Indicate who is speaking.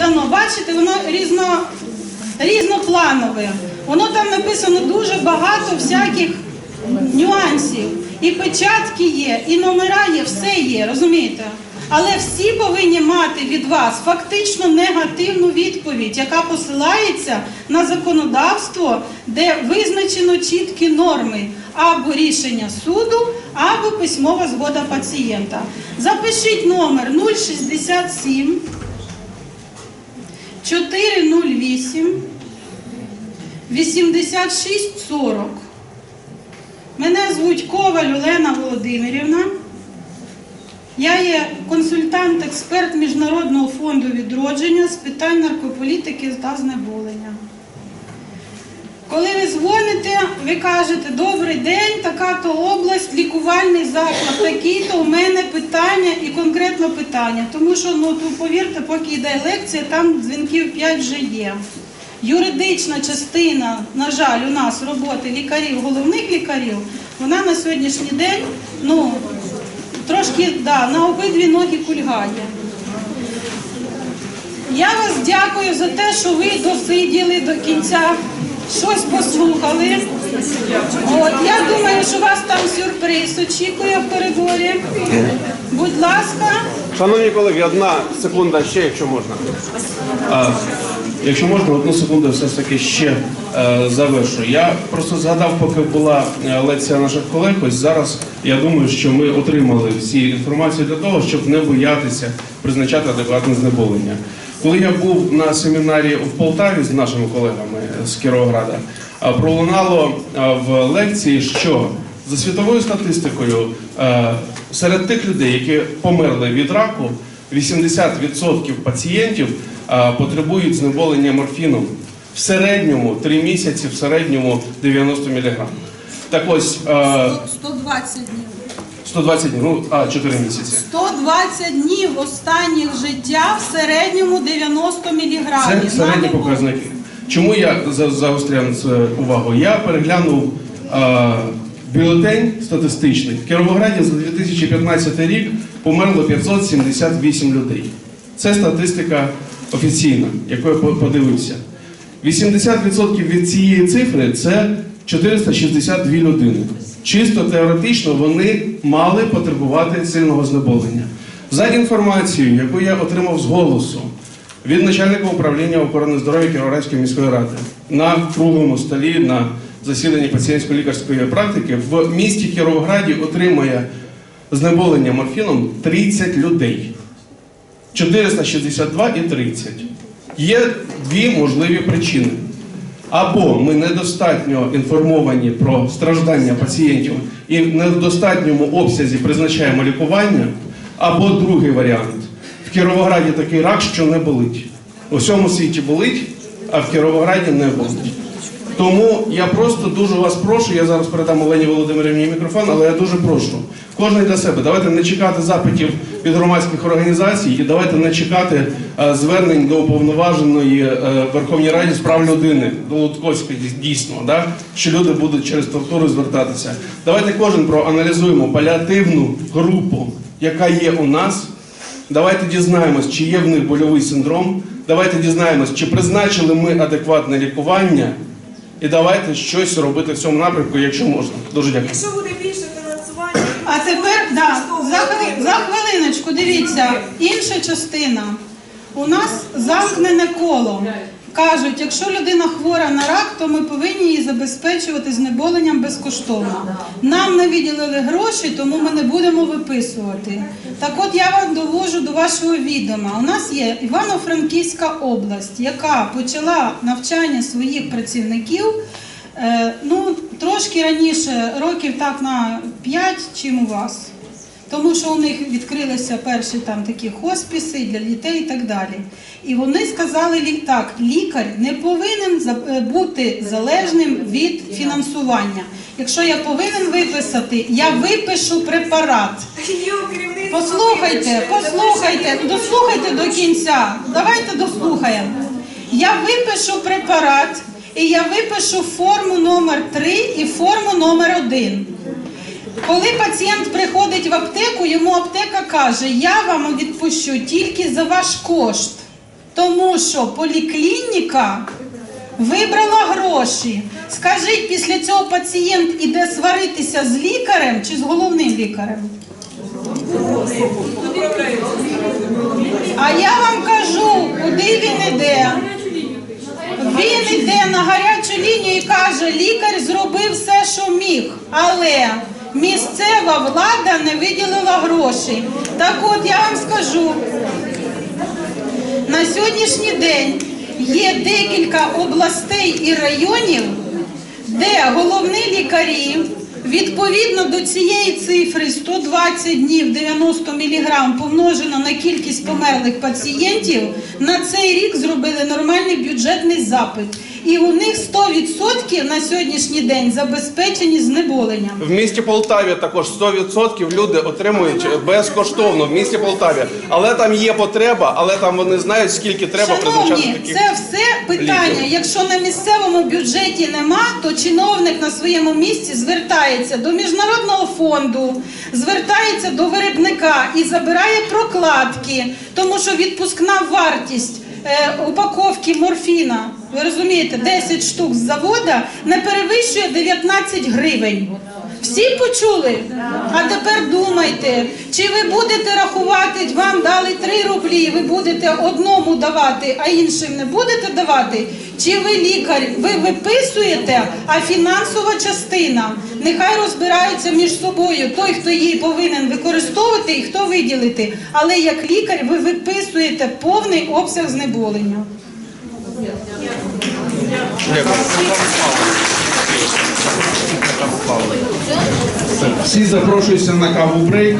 Speaker 1: дано. Бачите, воно різно, різнопланове. Воно там написано дуже багато всяких нюансів. І печатки є, і номера є, все є, розумієте? Але всі повинні мати від вас фактично негативну відповідь, яка посилається на законодавство, де визначено чіткі норми або рішення суду, або письмова згода пацієнта. Запишіть номер 067 408 8640. Мене звуть Коваль Олена Володимирівна. Я є консультант-експерт Міжнародного фонду відродження з питань наркополітики та знеболення. Коли ви дзвоните, ви кажете, добрий день, така-то область, лікувальний заклад, такий-то у мене питання і конкретно питання. Тому що, ну, повірте, поки йде лекція, там дзвінків 5 вже є. Юридична частина, на жаль, у нас роботи лікарів, головних лікарів, вона на сьогоднішній день, ну, трошки да, на обидві ноги кульгає. Я вас дякую за те, що ви досиділи до кінця, щось послухали. От, я думаю, що вас там сюрприз очікує в коридорі. Будь ласка.
Speaker 2: Шановні колеги, одна секунда ще, якщо можна.
Speaker 3: Якщо можна, одну секунду все ж таки ще е, завершу. Я просто згадав, поки була е, лекція наших колег, ось зараз я думаю, що ми отримали всі інформацію для того, щоб не боятися призначати адекватне знеболення. Коли я був на семінарі в Полтаві з нашими колегами з Кіровограда, а, пролунало в лекції, що за світовою статистикою е, серед тих людей, які померли від раку, 80% пацієнтів потребують знеболення морфіном. В середньому 3 місяці, в середньому 90 мг. Так ось е,
Speaker 1: 120 днів.
Speaker 3: 120 днів, ну а 4 місяці.
Speaker 1: 120 днів останніх життя в середньому 90
Speaker 3: Це
Speaker 1: міліграмів.
Speaker 3: середні показники. Чому я за- загостряю увагу? Я переглянув бюлетень статистичний. В Кіровограді за 2015 рік померло 578 людей. Це статистика офіційна, яку подивився. 80% від цієї цифри це 462 людини. Чисто теоретично вони мали потребувати сильного знеболення. За інформацією, яку я отримав з голосу від начальника управління охорони здоров'я Кіровоградської міської ради на круглому столі на засіданні пацієнтсько-лікарської практики в місті Кіровограді отримує знеболення морфіном 30 людей. 462 і 30. Є дві можливі причини. Або ми недостатньо інформовані про страждання пацієнтів і в недостатньому обсязі призначаємо лікування, або другий варіант. В Кіровограді такий рак, що не болить. У всьому світі болить, а в Кіровограді не болить. Тому я просто дуже вас прошу, я зараз передам Олені Володимирівні мікрофон, але я дуже прошу. Кожен для себе. Давайте не чекати запитів від громадських організацій і давайте не чекати е, звернень до уповноваженої е, Верховній Раді з прав людини, до Лутковської дійсно, да? що люди будуть через тортуру звертатися. Давайте кожен проаналізуємо паліативну групу, яка є у нас. Давайте дізнаємось, чи є в них больовий синдром. Давайте дізнаємось, чи призначили ми адекватне лікування. І давайте щось робити в цьому напрямку, якщо можна. Дуже дякую.
Speaker 4: Якщо буде більше фінансування,
Speaker 1: А тепер да, за, за хвилиночку, дивіться, інша частина. У нас замкнене коло. Кажуть, якщо людина хвора на рак, то ми повинні її забезпечувати знеболенням безкоштовно. Нам не виділили гроші, тому ми не будемо виписувати. Так от я вам довожу до вашого відома. У нас є Івано-Франківська область, яка почала навчання своїх працівників Е, ну, трошки раніше, років так на 5, чим у вас. Тому що у них відкрилися перші там такі хосписи для дітей і так далі. І вони сказали так, лікар не повинен е, бути залежним від фінансування. Якщо я повинен виписати, я випишу препарат. Послухайте, послухайте, дослухайте до кінця. Давайте дослухаємо. Я випишу препарат, і я випишу форму номер 3 і форму номер 1. Коли пацієнт приходить в аптеку, йому аптека каже, я вам відпущу тільки за ваш кошт. Тому що поліклініка вибрала гроші. Скажіть, після цього пацієнт іде сваритися з лікарем чи з головним лікарем? А я вам кажу, куди він іде. Він йде на гарячу лінію і каже, лікар зробив все, що міг, але місцева влада не виділила гроші. Так от я вам скажу, на сьогоднішній день є декілька областей і районів, де головні лікарі відповідно до цієї цифри 120 днів 90 мг помножено на кількість померлих пацієнтів, на цей рік зробили нормальний бюджетний запит. І у них 100% на сьогоднішній день забезпечені знеболенням.
Speaker 2: В місті Полтаві також 100% люди отримують безкоштовно в місті Полтаві. Але там є потреба, але там вони знають, скільки треба призначати таких.
Speaker 1: це все питання.
Speaker 2: ліків.
Speaker 1: Якщо на місцевому бюджеті нема, то чиновник на своєму місці звертається до міжнародного фонду, звертається до виробника і забирає прокладки, тому що відпускна вартість. е, Упаковки морфіна, ви розумієте, 10 штук з завода не перевищує 19 гривень. Всі почули? А тепер думайте, чи ви будете рахувати, вам дали 3 рублі, ви будете одному давати, а іншим не будете давати? Чи ви лікар, ви виписуєте, а фінансова частина нехай розбираються між собою той, хто її повинен використовувати і хто виділити. Але як лікар ви виписуєте повний обсяг знеболення.
Speaker 3: Всі запрошуються на каву брейк.